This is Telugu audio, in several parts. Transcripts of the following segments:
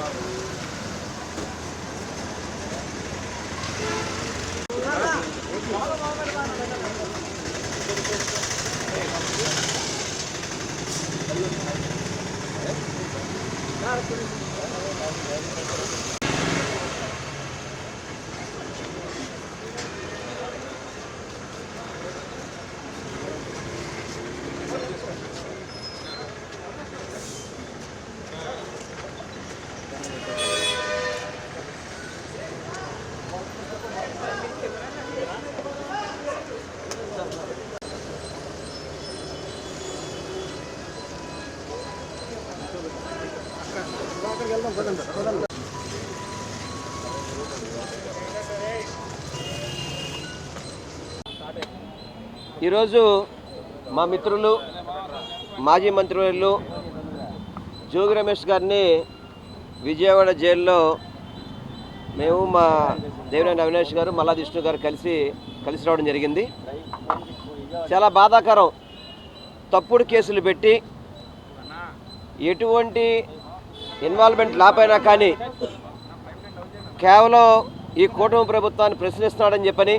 Father. ఈరోజు మా మిత్రులు మాజీ మంత్రివర్యులు జోగి రమేష్ గారిని విజయవాడ జైల్లో మేము మా దేవినేని అవినాష్ గారు మల్లా విష్ణు గారు కలిసి కలిసి రావడం జరిగింది. చాలా బాధాకరం. తప్పుడు కేసులు పెట్టి ఎటువంటి ఇన్వాల్వ్మెంట్ లేకపోయినా కానీ కేవలం ఈ కూటమి ప్రభుత్వాన్ని ప్రశ్నిస్తున్నాడని చెప్పని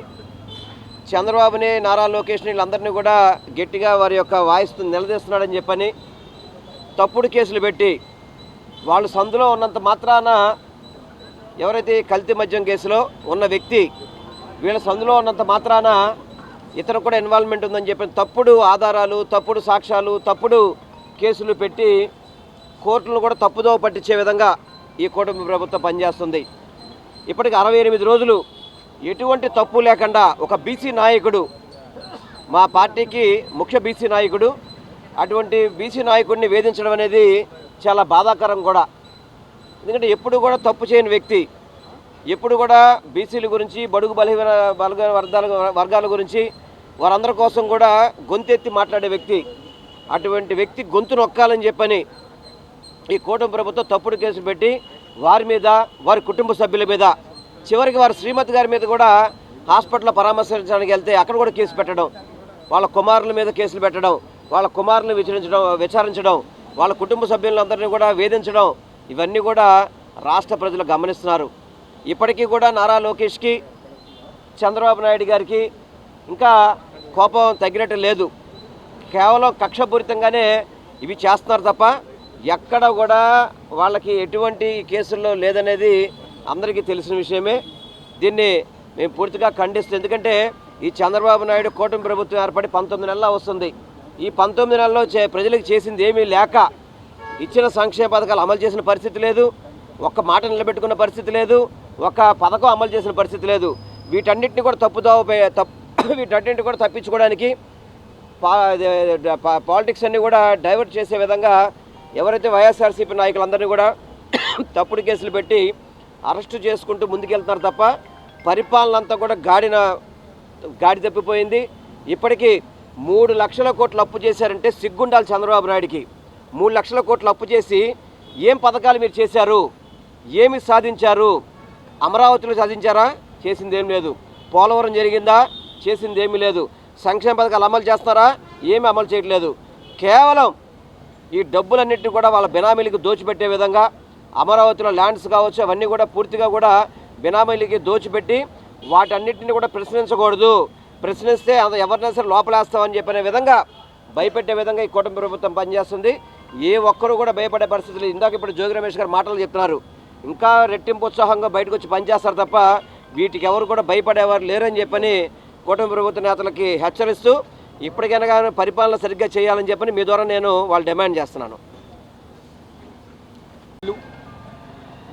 చంద్రబాబుని నారా లోకేష్ని వీళ్ళందరినీ కూడా గట్టిగా వారి యొక్క వాయిస్తో నిలదీస్తున్నాడని చెప్పని తప్పుడు కేసులు పెట్టి వాళ్ళు సందులో ఉన్నంత మాత్రాన ఎవరైతే కల్తీ మద్యం కేసులో ఉన్న వ్యక్తి వీళ్ళ సందులో ఉన్నంత మాత్రాన ఇతను కూడా ఇన్వాల్వ్మెంట్ ఉందని చెప్పి తప్పుడు ఆధారాలు తప్పుడు సాక్ష్యాలు తప్పుడు కేసులు పెట్టి కోర్టులను కూడా తప్పుదోవ పట్టించే విధంగా ఈ కూటమి ప్రభుత్వం పనిచేస్తుంది. ఇప్పటికి అరవై ఎనిమిది రోజులు ఎటువంటి తప్పు లేకుండా ఒక బీసీ నాయకుడు మా పార్టీకి ముఖ్య బీసీ నాయకుడు అటువంటి బీసీ నాయకుడిని వేధించడం అనేది చాలా బాధాకరం కూడా. ఎందుకంటే ఎప్పుడు కూడా తప్పు చేయని వ్యక్తి ఎప్పుడు కూడా బీసీల గురించి బడుగు బలహీన బలగ వర్గాల వర్గాల గురించి వారందరి కోసం కూడా గొంతెత్తి మాట్లాడే వ్యక్తి అటువంటి వ్యక్తి గొంతు నొక్కాలని చెప్పని ఈ కూటమి ప్రభుత్వం తప్పుడు కేసు పెట్టి వారి మీద వారి కుటుంబ సభ్యుల మీద చివరికి వారి శ్రీమతి గారి మీద కూడా హాస్పిటల్లో పరామర్శించడానికి వెళ్తే అక్కడ కూడా కేసు పెట్టడం వాళ్ళ కుమారుల మీద కేసులు పెట్టడం వాళ్ళ కుమారులను విచారించడం విచారించడం వాళ్ళ కుటుంబ సభ్యులందరినీ కూడా వేధించడం ఇవన్నీ కూడా రాష్ట్ర ప్రజలు గమనిస్తున్నారు. ఇప్పటికీ కూడా నారా లోకేష్కి చంద్రబాబు నాయుడు గారికి ఇంకా కోపం తగ్గినట్టు లేదు. కేవలం కక్షపూరితంగానే ఇవి చేస్తున్నారు తప్ప ఎక్కడ కూడా వాళ్ళకి ఎటువంటి కేసుల్లో లేదనేది అందరికీ తెలిసిన విషయమే. దీన్ని మేము పూర్తిగా ఖండిస్తాం ఎందుకంటే ఈ చంద్రబాబు నాయుడు కూటమి ప్రభుత్వం ఏర్పడి పంతొమ్మిది నెలల వస్తుంది. ఈ పంతొమ్మిది నెలల్లో చే ప్రజలకు చేసింది ఏమీ లేక ఇచ్చిన సంక్షేమ పథకాలు అమలు చేసిన పరిస్థితి లేదు. ఒక్క మాట నిలబెట్టుకున్న పరిస్థితి లేదు. ఒక పథకం అమలు చేసిన పరిస్థితి లేదు. వీటన్నిటిని కూడా తప్పుదోవ తప్పు కూడా తప్పించుకోవడానికి పా పాలిటిక్స్ అన్నీ కూడా డైవర్ట్ చేసే విధంగా ఎవరైతే వైఎస్ఆర్సీపీ నాయకులందరినీ కూడా తప్పుడు కేసులు పెట్టి అరెస్టు చేసుకుంటూ ముందుకెళ్తున్నారు తప్ప పరిపాలన అంతా కూడా గాడిన గాడి తప్పిపోయింది. ఇప్పటికీ మూడు లక్షల కోట్లు అప్పు చేశారంటే సిగ్గుండాలి చంద్రబాబు నాయుడికి. మూడు లక్షల కోట్లు అప్పు చేసి ఏం పథకాలు మీరు చేశారు? ఏమి సాధించారు? అమరావతిలో సాధించారా? చేసింది ఏం లేదు. పోలవరం జరిగిందా? చేసింది ఏమీ లేదు. సంక్షేమ పథకాలు అమలు చేస్తారా ఏమీ అమలు చేయట్లేదు. కేవలం ఈ డబ్బులన్నింటినీ కూడా వాళ్ళ బినామీలకు దోచిపెట్టే విధంగా అమరావతిలో ల్యాండ్స్ కావచ్చు అవన్నీ కూడా పూర్తిగా కూడా బినామీలకి దోచిపెట్టి వాటన్నిటిని కూడా ప్రశ్నించకూడదు. ప్రశ్నిస్తే అది ఎవరినైనా సరే లోపలేస్తామని చెప్పిన విధంగా భయపెట్టే విధంగా ఈ కూటమి ప్రభుత్వం పనిచేస్తుంది. ఏ ఒక్కరు కూడా భయపడే పరిస్థితులు ఇందాక ఇప్పుడు జోగి రమేష్ గారు మాటలు చెప్తున్నారు. ఇంకా రెట్టింపు ఉత్సాహంగా బయటకు వచ్చి పనిచేస్తారు తప్ప వీటికి ఎవరు కూడా భయపడేవారు లేరని చెప్పని కూటమి ప్రభుత్వ నేతలకి హెచ్చరిస్తూ ఇప్పటికైనా కానీ పరిపాలన సరిగ్గా చేయాలని చెప్పని మీ ద్వారా నేను వాళ్ళు డిమాండ్ చేస్తున్నాను.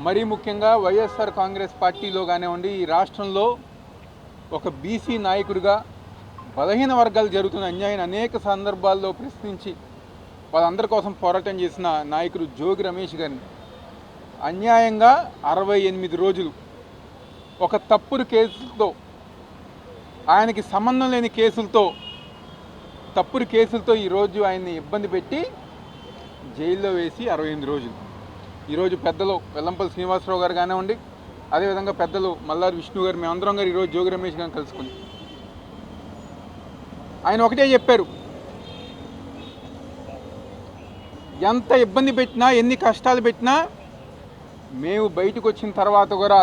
మరీ ముఖ్యంగా వైఎస్ఆర్ కాంగ్రెస్ పార్టీలో కానివ్వండి ఈ రాష్ట్రంలో ఒక బీసీ నాయకుడిగా బలహీన వర్గాలు జరుగుతున్న అన్యాయం అనేక సందర్భాల్లో ప్రశ్నించి వాళ్ళందరి కోసం పోరాటం చేసిన నాయకుడు జోగి రమేష్ గారిని అన్యాయంగా అరవై ఎనిమిది రోజులు ఒక తప్పుడు కేసులతో ఆయనకి సంబంధం లేని కేసులతో తప్పుడు కేసులతో ఈరోజు ఆయన్ని ఇబ్బంది పెట్టి జైల్లో వేసి అరవై ఎనిమిది రోజులు. ఈరోజు పెద్దలు వెల్లంపల్లి శ్రీనివాసరావు గారు కానివ్వండి అదేవిధంగా పెద్దలు మల్లారి విష్ణు గారు మేమందరం గారు ఈరోజు జోగి రమేష్ గారిని కలుసుకుని. ఆయన ఒకటే చెప్పారు ఎంత ఇబ్బంది పెట్టినా ఎన్ని కష్టాలు పెట్టినా మేము బయటకు వచ్చిన తర్వాత కూడా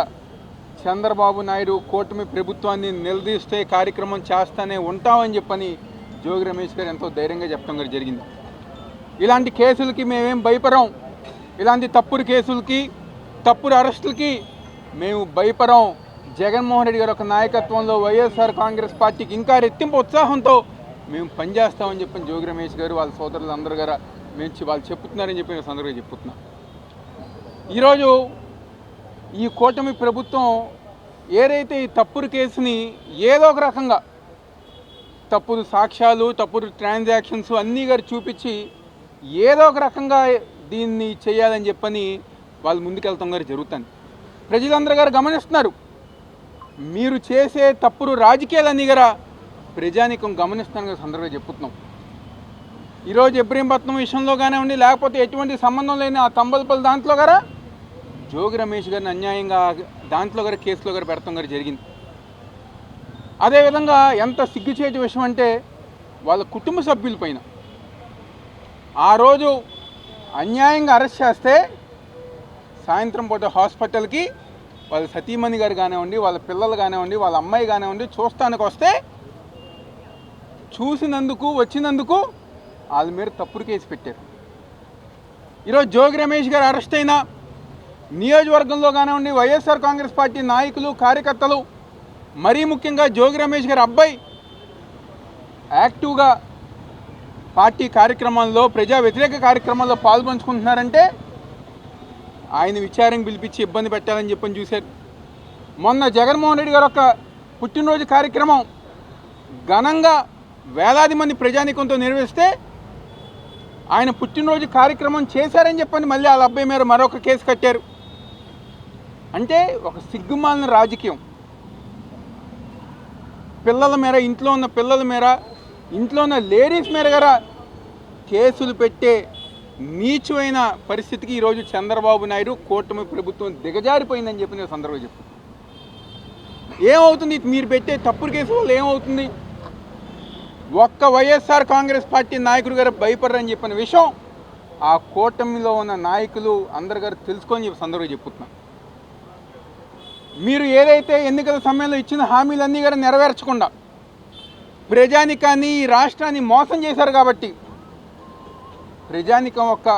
చంద్రబాబు నాయుడు కూటమి ప్రభుత్వాన్ని నిలదీస్తే కార్యక్రమం చేస్తానే ఉంటామని చెప్పని జోగి రమేష్ గారు ఎంతో ధైర్యంగా చెప్పడం గారు జరిగింది. ఇలాంటి కేసులకి మేమేం భయపడం ఇలాంటి తప్పుడు కేసులకి తప్పుడు అరెస్టులకి మేము భయపడం జగన్మోహన్ రెడ్డి గారి ఒక నాయకత్వంలో వైఎస్ఆర్ కాంగ్రెస్ పార్టీకి ఇంకా రెట్టింపు ఉత్సాహంతో మేము పనిచేస్తామని చెప్పిన జోగి రమేష్ గారు వాళ్ళ సోదరులు అందరూ గారు మేము వాళ్ళు చెప్తున్నారని చెప్పి నేను సందర్భంగా చెప్తున్నాను ఈరోజు ఈ కూటమి ప్రభుత్వం ఏదైతే ఈ తప్పుడు కేసుని ఏదో ఒక రకంగా తప్పుడు సాక్ష్యాలు తప్పుడు ట్రాన్సాక్షన్స్ అన్నీ గారు చూపించి ఏదో ఒక రకంగా దీన్ని చేయాలని చెప్పని వాళ్ళు ముందుకెళ్తాం గారు జరుగుతుంది ప్రజలందరూ గారు గమనిస్తున్నారు. మీరు చేసే తప్పుడు రాజకీయాలన్నీ గారా ప్రజానికం గమనిస్తాను సందర్భంగా చెప్పుతున్నాం. ఈరోజు ఇబ్రహీంపట్నం విషయంలో కానివ్వండి లేకపోతే ఎటువంటి సంబంధం లేని ఆ తంబలపల్లి దాంట్లో గారా జోగి రమేష్ గారిని అన్యాయంగా దాంట్లో గారు కేసులో గారు పెడతాం గారు జరిగింది. అదేవిధంగా ఎంత సిగ్గుచేటి విషయం అంటే వాళ్ళ కుటుంబ సభ్యులపైన ఆ రోజు అన్యాయంగా అరెస్ట్ చేస్తే సాయంత్రం పూట హాస్పిటల్కి వాళ్ళ సతీమణి గారు కానివ్వండి వాళ్ళ పిల్లలు కానివ్వండి వాళ్ళ అమ్మాయి కానివ్వండి చూస్తానికి వస్తే చూసినందుకు వచ్చినందుకు వాళ్ళ మీద తప్పుడు కేసు పెట్టారు. ఈరోజు జోగి రమేష్ గారు అరెస్ట్ అయినా నియోజకవర్గంలో కానివ్వండి వైఎస్ఆర్ కాంగ్రెస్ పార్టీ నాయకులు కార్యకర్తలు మరీ ముఖ్యంగా జోగి రమేష్ గారి అబ్బాయి యాక్టివ్గా పార్టీ కార్యక్రమాల్లో ప్రజా వ్యతిరేక కార్యక్రమాల్లో పాల్పంచుకుంటున్నారంటే ఆయన విచారం పిలిపించి ఇబ్బంది పెట్టాలని చెప్పని చూశారు. మొన్న జగన్మోహన్ రెడ్డి గారు ఒక పుట్టినరోజు కార్యక్రమం ఘనంగా వేలాది మంది ప్రజానీకంతో నిర్వహిస్తే ఆయన పుట్టినరోజు కార్యక్రమం చేశారని చెప్పని మళ్ళీ వాళ్ళ అబ్బాయి మీద మరొక కేసు కట్టారు. అంటే ఒక సిగ్గుమాలిన రాజకీయం. పిల్లల మేర ఇంట్లో ఉన్న పిల్లల మేర ఇంట్లో ఉన్న లేడీస్ మేర గారా కేసులు పెట్టే నీచమైన పరిస్థితికి ఈరోజు చంద్రబాబు నాయుడు కూటమి ప్రభుత్వం దిగజారిపోయిందని చెప్పి నేను సందర్భంగా చెప్పు ఏమవుతుంది? మీరు పెట్టే తప్పుడు కేసు వల్ల ఏమవుతుంది? ఒక్క వైఎస్ఆర్ కాంగ్రెస్ పార్టీ నాయకుడు గారు భయపడరని చెప్పిన విషయం ఆ కూటమిలో ఉన్న నాయకులు అందరు గారు తెలుసుకొని చెప్పి సందర్భంగా చెప్పుతున్నాను మీరు ఏదైతే ఎన్నికల సమయంలో ఇచ్చిన హామీలన్నీ కూడా నెరవేర్చకుండా ప్రజానికాన్ని ఈ రాష్ట్రాన్ని మోసం చేశారు కాబట్టి ప్రజానికం ఒక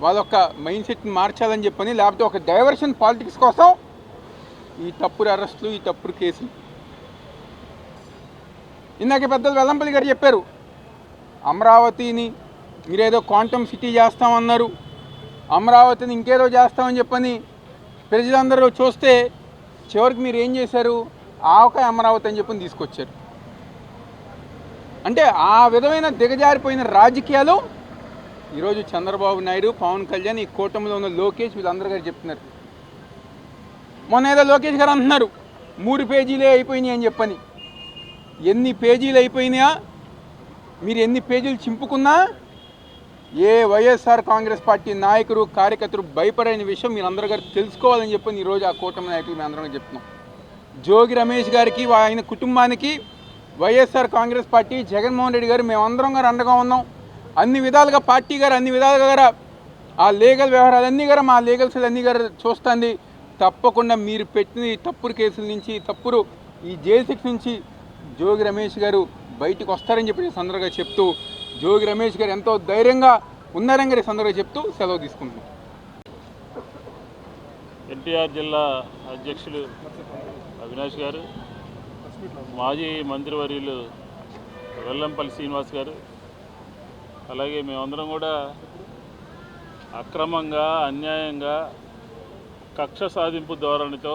వాళ్ళొక్క మైండ్ సెట్ని మార్చాలని చెప్పని లేకపోతే ఒక డైవర్షన్ పాలిటిక్స్ కోసం ఈ తప్పుడు అరెస్టులు ఈ తప్పుడు కేసులు. ఇందాక పెద్దలు వెల్లంపల్లి గారు చెప్పారు అమరావతిని మీరేదో క్వాంటమ్ సిటీ చేస్తామన్నారు అమరావతిని ఇంకేదో చేస్తామని చెప్పని ప్రజలందరూ చూస్తే చివరికి మీరు ఏం చేశారు? ఆవకాయ అమరావతి అని చెప్పి తీసుకొచ్చారు. అంటే ఆ విధమైన దిగజారిపోయిన రాజకీయాలు ఈరోజు చంద్రబాబు నాయుడు పవన్ కళ్యాణ్ ఈ కూటమిలో ఉన్న లోకేష్ వీళ్ళందరూ గారు చెప్తున్నారు. మొన్న ఏదో లోకేష్ గారు అంటున్నారు మూడు పేజీలే అయిపోయినాయి అని చెప్పని. ఎన్ని పేజీలు అయిపోయినాయా మీరు ఎన్ని పేజీలు చింపుకున్నా ఏ వైఎస్ఆర్ కాంగ్రెస్ పార్టీ నాయకుడు కార్యకర్తలు భయపడని విషయం మీరు అందరూ గారు తెలుసుకోవాలని చెప్పి ఈరోజు ఆ కూటమి నాయకులు మేము అందరం చెప్తున్నాం. జోగి రమేష్ గారికి ఆయన కుటుంబానికి వైఎస్ఆర్ కాంగ్రెస్ పార్టీ జగన్మోహన్ రెడ్డి గారు మేమందరం గారు అండగా ఉన్నాం. అన్ని విధాలుగా పార్టీ గారు అన్ని విధాలుగా గారు ఆ లీగల్ వ్యవహారాలన్నీ గారు మా లీగల్ అన్నీ గారు చూస్తుంది. తప్పకుండా మీరు పెట్టిన ఈ తప్పుడు కేసుల నుంచి తప్పుడు ఈ జైలు శిక్ష నుంచి జోగి రమేష్ గారు బయటకు వస్తారని చెప్పి సందర్భంగా చెప్తూ జోగి రమేష్ గారు ఎంతో ధైర్యంగా ఉన్నారని గారి సందర్భంగా చెప్తూ సెలవు తీసుకుంటున్నాం. ఎన్టీఆర్ జిల్లా అధ్యక్షులు అవినాష్ గారు మాజీ మంత్రివర్యులు వెల్లంపల్లి శ్రీనివాస్ గారు అలాగే మేమందరం కూడా అక్రమంగా అన్యాయంగా కక్ష సాధింపు ధోరణితో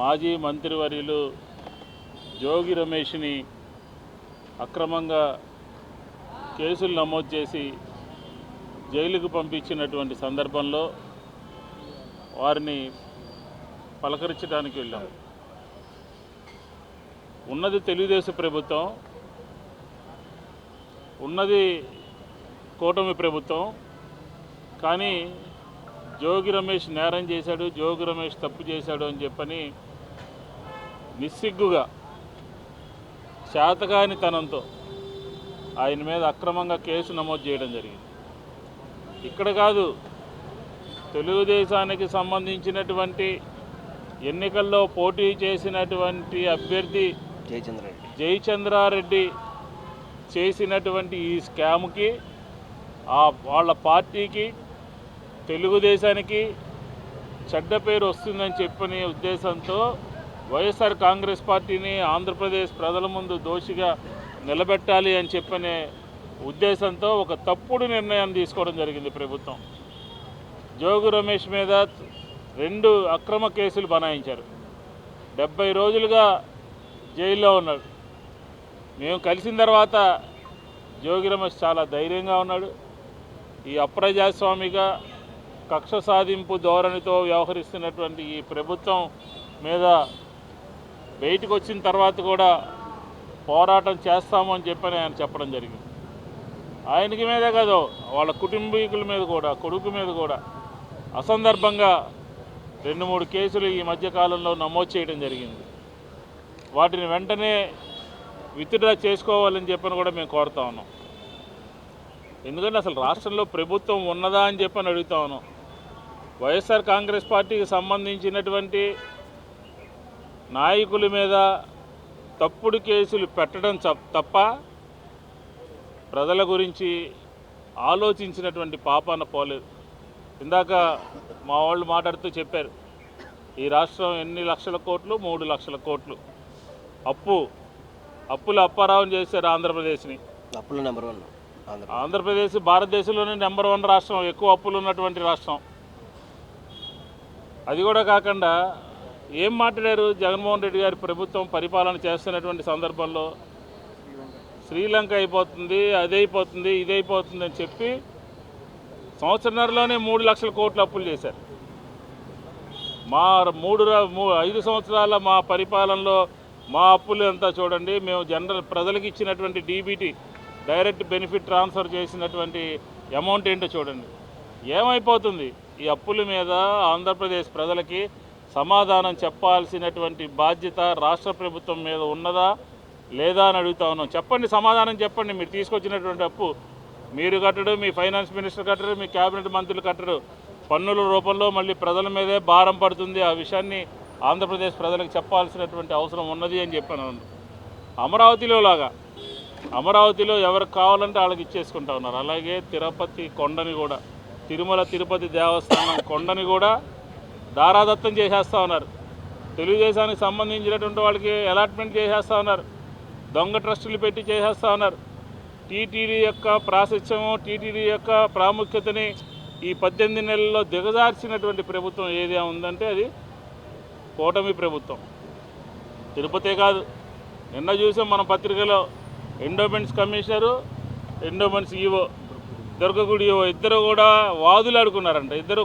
మాజీ మంత్రివర్యులు జోగి రమేష్ని అక్రమంగా కేసులు నమోదు చేసి జైలుకు పంపించినటువంటి సందర్భంలో వారిని పలకరించడానికి వెళ్ళాం. ఉన్నది తెలుగుదేశం ప్రభుత్వం ఉన్నది కూటమి ప్రభుత్వం కానీ జోగి రమేష్ నేరం చేశాడు జోగి రమేష్ తప్పు చేశాడు అని చెప్పని నిస్సిగ్గుగా శాతకానితనంతో ఆయన మీద అక్రమంగా కేసు నమోదు చేయడం జరిగింది. ఇక్కడ కాదు తెలుగుదేశానికి సంబంధించినటువంటి ఎన్నికల్లో పోటీ చేసినటువంటి అభ్యర్థి జయచంద్రారెడ్డి. జయచంద్రారెడ్డి చేసినటువంటి ఈ స్కామ్కి ఆ వాళ్ళ పార్టీకి తెలుగుదేశానికి చెడ్డ పేరు వస్తుందని చెప్పని ఉద్దేశంతో వైఎస్ఆర్ కాంగ్రెస్ పార్టీని ఆంధ్రప్రదేశ్ ప్రజల ముందు దోషిగా నిలబెట్టాలి అని చెప్పనే ఉద్దేశంతో ఒక తప్పుడు నిర్ణయం తీసుకోవడం జరిగింది ప్రభుత్వం. జోగు రమేష్ మీద రెండు అక్రమ కేసులు బనాయించారు. డెబ్బై రోజులుగా జైల్లో ఉన్నాడు. మేము కలిసిన తర్వాత జోగి రమేష్ చాలా ధైర్యంగా ఉన్నాడు. ఈ అప్రజాస్వామిగా కక్ష సాధింపు ధోరణితో వ్యవహరిస్తున్నటువంటి ఈ ప్రభుత్వం మీద బయటకు వచ్చిన తర్వాత కూడా పోరాటం చేస్తాము అని చెప్పని ఆయన చెప్పడం జరిగింది. ఆయనకి మీదే కాదు వాళ్ళ కుటుంబీకుల మీద కూడా కొడుకు మీద కూడా అసందర్భంగా రెండు మూడు కేసులు ఈ మధ్యకాలంలో నమోదు చేయడం జరిగింది. వాటిని వెంటనే విత్డ్రా చేసుకోవాలని చెప్పని కూడా మేము కోరుతా ఉన్నాం. ఎందుకంటే అసలు రాష్ట్రంలో ప్రభుత్వం ఉన్నదా అని చెప్పని అడుగుతా ఉన్నాం. వైఎస్ఆర్ కాంగ్రెస్ పార్టీకి సంబంధించినటువంటి నాయకుల మీద తప్పుడు కేసులు పెట్టడం తప్ప ప్రజల గురించి ఆలోచించినటువంటి పాపాన పోలేదు ఇందాక మా వాళ్ళు మాట్లాడుతూ చెప్పారు ఈ రాష్ట్రం ఎన్ని లక్షల కోట్లు? మూడు లక్షల కోట్లు. అప్పు అప్పులు అప్పారావం చేశారు ఆంధ్రప్రదేశ్ని. అప్పులు నెంబర్ వన్. ఆంధ్ర ఆంధ్రప్రదేశ్ భారతదేశంలోనే నెంబర్ వన్ రాష్ట్రం ఎక్కువ అప్పులు ఉన్నటువంటి రాష్ట్రం. అది కూడా కాకుండా ఏం మాట్లాడారు జగన్మోహన్ రెడ్డి గారి ప్రభుత్వం పరిపాలన చేస్తున్నటువంటి సందర్భంలో? శ్రీలంక అయిపోతుంది అది అయిపోతుంది ఇది అయిపోతుంది అని చెప్పి సంవత్సరంలోనే మూడు లక్షల కోట్లు అప్పులు చేశారు. మా మూడు ఐదు సంవత్సరాల మా పరిపాలనలో మా అప్పులు అంతా చూడండి మేము జనరల్ ప్రజలకు ఇచ్చినటువంటి డీబీటీ డైరెక్ట్ బెనిఫిట్ ట్రాన్స్ఫర్ చేసినటువంటి అమౌంట్ ఏంటో చూడండి. ఏమైపోతుంది? ఈ అప్పుల మీద ఆంధ్రప్రదేశ్ ప్రజలకి సమాధానం చెప్పాల్సినటువంటి బాధ్యత రాష్ట్ర ప్రభుత్వం మీద ఉన్నదా లేదా అని అడుగుతా ఉన్నాం. చెప్పండి సమాధానం చెప్పండి. మీరు తీసుకొచ్చినటువంటి అప్పు మీరు కట్టడు మీ ఫైనాన్స్ మినిస్టర్ కట్టడు మీ క్యాబినెట్ మంత్రులు కట్టడు. పన్నుల రూపంలో మళ్ళీ ప్రజల మీదే భారం పడుతుంది. ఆ విషయాన్ని ఆంధ్రప్రదేశ్ ప్రజలకు చెప్పాల్సినటువంటి అవసరం ఉన్నది అని చెప్పాను. అమరావతిలో లాగా. అమరావతిలో ఎవరికి కావాలంటే వాళ్ళకి ఇచ్చేసుకుంటా ఉన్నారు. అలాగే తిరుపతి కొండని కూడా తిరుమల తిరుపతి దేవస్థానం కొండని కూడా దారాదత్తం చేసేస్తా ఉన్నారు. తెలుగుదేశానికి సంబంధించినటువంటి వాళ్ళకి అలాట్మెంట్ చేసేస్తూ ఉన్నారు. దొంగ ట్రస్టులు పెట్టి చేసేస్తా ఉన్నారు. టీటీడీ యొక్క ప్రాశస్యము టీటీడీ యొక్క ప్రాముఖ్యతని ఈ పద్దెనిమిది నెలల్లో దిగజార్చినటువంటి ప్రభుత్వం ఏది ఉందంటే అది కూటమి ప్రభుత్వం. తిరుపతే కాదు. నిన్న చూసాం మన పత్రికలో ఎండోమెంట్స్ కమిషనరు ఎండోమెంట్స్ ఈవో దుర్గగుడి ఈవో ఇద్దరు కూడా వాదులాడుకున్నారంట. ఇద్దరు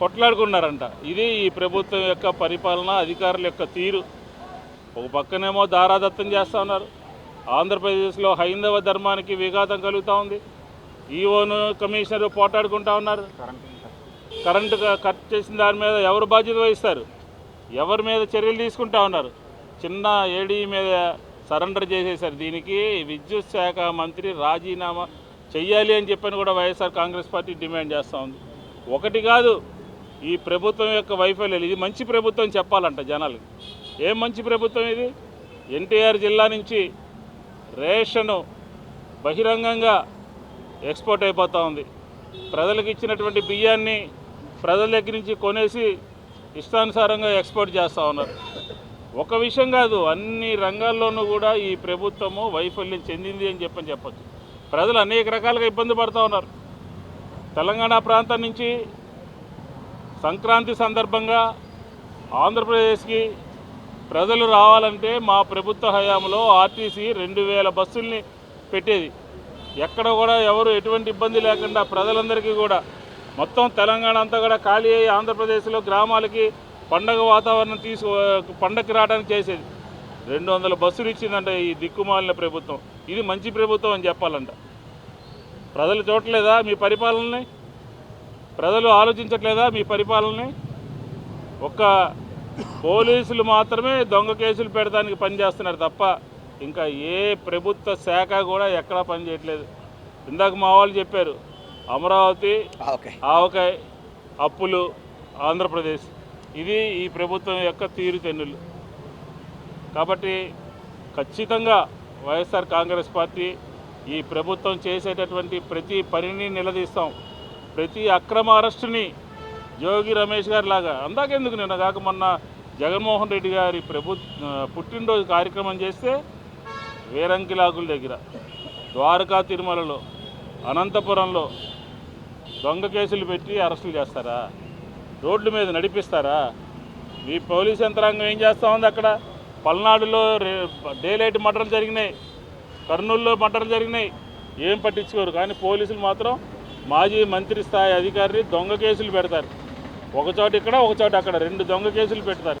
కొట్లాడుకున్నారంట. ఇది ఈ ప్రభుత్వం యొక్క పరిపాలన అధికారుల యొక్క తీరు. ఒక పక్కనేమో దారాదత్తం చేస్తూ ఉన్నారు. ఆంధ్రప్రదేశ్లో హైందవ ధర్మానికి విఘాతం కలుగుతూ ఉంది. ఈవోను కమిషనర్ పోటాడుకుంటా ఉన్నారు. కరెంటు కట్ చేసిన దాని మీద ఎవరు బాధ్యత వహిస్తారు? ఎవరి మీద చర్యలు తీసుకుంటా ఉన్నారు? చిన్న ఏడీ మీద సరెండర్ చేసేశారు. దీనికి విద్యుత్ శాఖ మంత్రి రాజీనామా చెయ్యాలి అని చెప్పని కూడా వైఎస్ఆర్ కాంగ్రెస్ పార్టీ డిమాండ్ చేస్తూ ఉంది. ఒకటి కాదు ఈ ప్రభుత్వం యొక్క వైఫల్యాలు ఇది. మంచి ప్రభుత్వం చెప్పాలంట జనాలు. ఏం మంచి ప్రభుత్వం ఇది? ఎన్టీఆర్ జిల్లా నుంచి రేషను బహిరంగంగా ఎక్స్పోర్ట్ అయిపోతూ ఉంది. ప్రజలకు ఇచ్చినటువంటి బియ్యాన్ని ప్రజల దగ్గర నుంచి కొనేసి ఇష్టానుసారంగా ఎక్స్పోర్ట్ చేస్తూ ఉన్నారు. ఒక విషయం కాదు అన్ని రంగాల్లోనూ కూడా ఈ ప్రభుత్వము వైఫల్యం చెందింది అని చెప్పని చెప్పచ్చు. ప్రజలు అనేక రకాలుగా ఇబ్బంది పడుతూ ఉన్నారు. తెలంగాణ ప్రాంతం నుంచి సంక్రాంతి సందర్భంగా ఆంధ్రప్రదేశ్కి ప్రజలు రావాలంటే మా ప్రభుత్వ హయాంలో ఆర్టీసీ రెండు వేల బస్సుల్ని పెట్టేది. ఎక్కడ కూడా ఎవరు ఎటువంటి ఇబ్బంది లేకుండా ప్రజలందరికీ కూడా మొత్తం తెలంగాణ అంతా కూడా ఖాళీ అయ్యి ఆంధ్రప్రదేశ్లో గ్రామాలకి పండగ వాతావరణం తీసు పండగకి రావడానికి చేసేది. రెండు వందల బస్సులు ఇచ్చిందంట ఈ దిక్కుమాలిన ప్రభుత్వం. ఇది మంచి ప్రభుత్వం అని చెప్పాలంట. ప్రజలు చూడలేదా మీ పరిపాలనని? ప్రజలు ఆలోచించట్లేదా మీ పరిపాలనని? ఒక్క పోలీసులు మాత్రమే దొంగ కేసులు పెడతానికి పనిచేస్తున్నారు తప్ప ఇంకా ఏ ప్రభుత్వ శాఖ కూడా ఎక్కడా పనిచేయట్లేదు ఇందాక మా వాళ్ళు చెప్పారు అమరావతి ఆవకాయ అప్పులు ఆంధ్రప్రదేశ్. ఇది ఈ ప్రభుత్వం యొక్క తీరుతెన్నులు. కాబట్టి ఖచ్చితంగా వైఎస్ఆర్ కాంగ్రెస్ పార్టీ ఈ ప్రభుత్వం చేసేటటువంటి ప్రతి పనిని నిలదీస్తాం. ప్రతి అక్రమ అరెస్టుని జోగి రమేష్ గారి లాగా. అందాకెందుకు నిన్న కాక మొన్న జగన్మోహన్ రెడ్డి గారి ప్రభు పుట్టినరోజు కార్యక్రమం చేస్తే వేరంకిలాకుల దగ్గర ద్వారకా తిరుమలలో అనంతపురంలో దొంగ కేసులు పెట్టి అరెస్టులు చేస్తారా? రోడ్ల మీద నడిపిస్తారా? మీ పోలీస్ యంత్రాంగం ఏం చేస్తూ ఉంది అక్కడ? పల్నాడులో రే- డే లైట్ జరిగినాయి. కర్నూలులో మర్డర్లు జరిగినాయి. ఏం పట్టించుకోరు. కానీ పోలీసులు మాత్రం మాజీ మంత్రి స్థాయి అధికారిని దొంగ కేసులు పెడతారు. ఒకచోట ఇక్కడ ఒకచోట అక్కడ. రెండు దొంగ కేసులు పెడతారు.